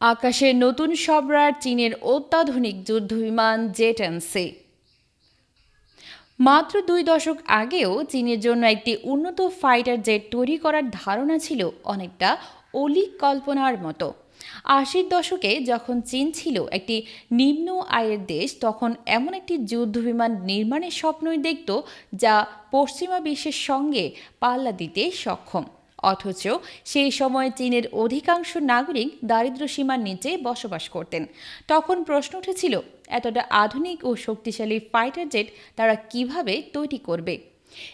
আকাশে নতুন সম্রাট চীনের অত্যাধুনিক যুদ্ধবিমান জেট সি মাত্র দুই দশক আগেও চীনের জন্য একটি উন্নত ফাইটার জেট তৈরি করার ধারণা ছিল অনেকটা অলিক কল্পনার মতো। আশির দশকে যখন চীন ছিল একটি নিম্ন আয়ের দেশ, তখন এমন একটি যুদ্ধবিমান নির্মাণের স্বপ্নই দেখত যা পশ্চিমা বিশ্বের সঙ্গে পাল্লা দিতে সক্ষম। অথচ সেই সময় চীনের অধিকাংশ নাগরিক দারিদ্র্য সীমার নিচে বসবাস করতেন। তখন প্রশ্ন উঠেছিল, এতটা আধুনিক ও শক্তিশালী ফাইটার জেট তারা কীভাবে তৈরি করবে?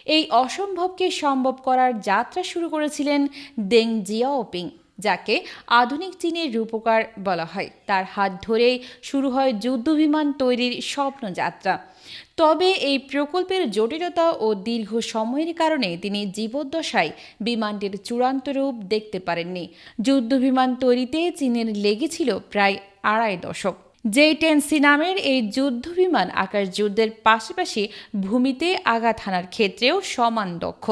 এই অসম্ভবকে সম্ভব করার যাত্রা শুরু করেছিলেন দেং জিয়াওপিং। যাকে আধুনিক চীনের রূপকার বলা হয়। তার হাত ধরেই শুরু হয় যুদ্ধবিমান তৈরির স্বপ্নযাত্রা তবে এই প্রকল্পের জটিলতা ও দীর্ঘ সময়ের কারণে তিনি জীবদ্দশায় বিমানটির চূড়ান্ত রূপ দেখতে পারেননি। যুদ্ধবিমান তৈরিতে চীনের লেগেছিল প্রায় আড়াই দশক। জে টেন সি নামের এই যুদ্ধবিমান আকাশ যুদ্ধের পাশাপাশি ভূমিতে আঘাত হানার ক্ষেত্রেও সমান দক্ষ।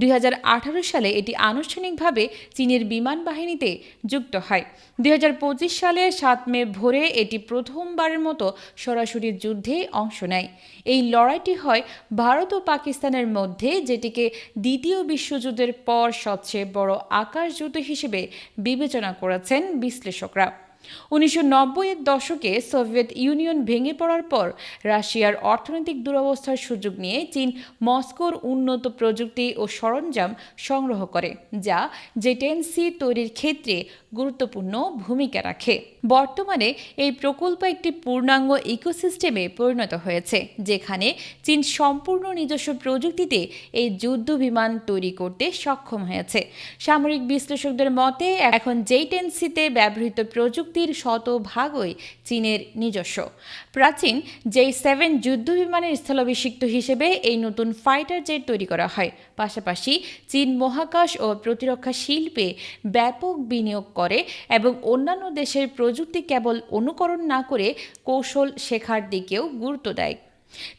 দুই হাজার আঠারো সালে এটি আনুষ্ঠানিকভাবে চীনের বিমান বাহিনীতে যুক্ত হয়। দুই হাজার পঁচিশ সালে সাত মে ভোরে এটি প্রথমবারের মতো সরাসরি যুদ্ধে অংশ নেয়। এই লড়াইটি হয় ভারত ও পাকিস্তানের মধ্যে, যেটিকে দ্বিতীয় বিশ্বযুদ্ধের পর সবচেয়ে বড় আকাশ যুদ্ধ হিসেবে বিবেচনা করেছেন বিশ্লেষকরা। উনিশশো এর দশকে সোভিয়েত ইউনিয়ন ভেঙে পড়ার পর রাশিয়ার অর্থনৈতিক দুরবস্থার সুযোগ নিয়ে চীন মস্কোর উন্নত প্রযুক্তি ও সরঞ্জাম সংগ্রহ করে, যা জেটেন্সি তৈরির ক্ষেত্রে গুরুত্বপূর্ণ ভূমিকা রাখে। বর্তমানে এই প্রকল্প একটি পূর্ণাঙ্গ ইকোসিস্টেমে পরিণত হয়েছে, যেখানে চীন সম্পূর্ণ নিজস্ব প্রযুক্তিতে এই যুদ্ধ বিমান তৈরি করতে সক্ষম হয়েছে। সামরিক বিশ্লেষকদের মতে, এখন জেটেন্সিতে ব্যবহৃত প্রযুক্তির শতভাগই চীনের নিজস্ব। প্রাচীন জেই সেভেন যুদ্ধ বিমানের স্থলাভিষিক্ত হিসেবে এই নতুন ফাইটার জেট তৈরি করা হয়। পাশাপাশি চীন মহাকাশ ও প্রতিরক্ষা শিল্পে ব্যাপক বিনিয়োগ করে এবং অন্যান্য দেশের প্রযুক্তি কেবল অনুকরণ না করে কৌশল শেখার দিকেও গুরুত্ব দেয়।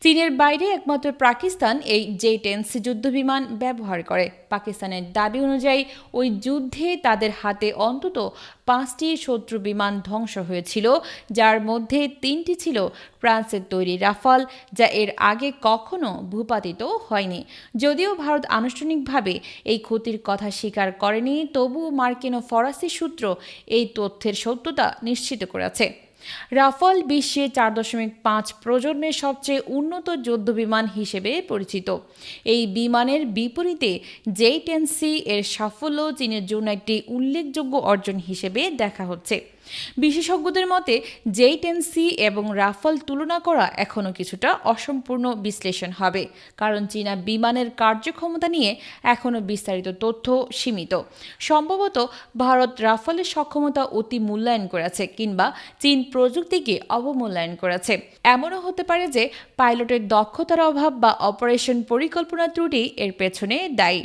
চীনের বাইরে একমাত্র পাকিস্তান এই জে টেন্স যুদ্ধবিমান ব্যবহার করে। পাকিস্তানের দাবি অনুযায়ী, ওই যুদ্ধে তাদের হাতে অন্তত পাঁচটি শত্রু বিমান ধ্বংস হয়েছিল, যার মধ্যে তিনটি ছিল ফ্রান্সের তৈরি রাফাল, যা এর আগে কখনো ভূপাতিত হয়নি। যদিও ভারত আনুষ্ঠানিকভাবে এই ক্ষতির কথা স্বীকার করেনি তবু মার্কিন ও ফরাসি সূত্র এই তথ্যের সত্যতা নিশ্চিত করেছে। রাফাল বিশ্বে চার দশমিক পাঁচ প্রজন্মের সবচেয়ে উন্নত যুদ্ধ বিমান হিসেবে পরিচিত। এই বিমানের বিপরীতে জেইটেন্সি টেন এর সাফল্য চীনের জন্য একটি উল্লেখযোগ্য অর্জন হিসেবে দেখা হচ্ছে। বিশেষজ্ঞদের মতে জেই টেনসি এবং রাফাল তুলনা করা এখনও কিছুটা অসম্পূর্ণ বিশ্লেষণ হবে, কারণ চীনা বিমানের কার্যক্ষমতা নিয়ে এখনও বিস্তারিত তথ্য সীমিত। সম্ভবত ভারত রাফালের সক্ষমতা অতি মূল্যায়ন করেছে কিংবা চীন প্রযুক্তিকে অবমূল্যায়ন করেছে। এমনও হতে পারে যে পাইলটের দক্ষতার অভাব বা অপারেশন পরিকল্পনা ত্রুটি এর পেছনে দায়ী।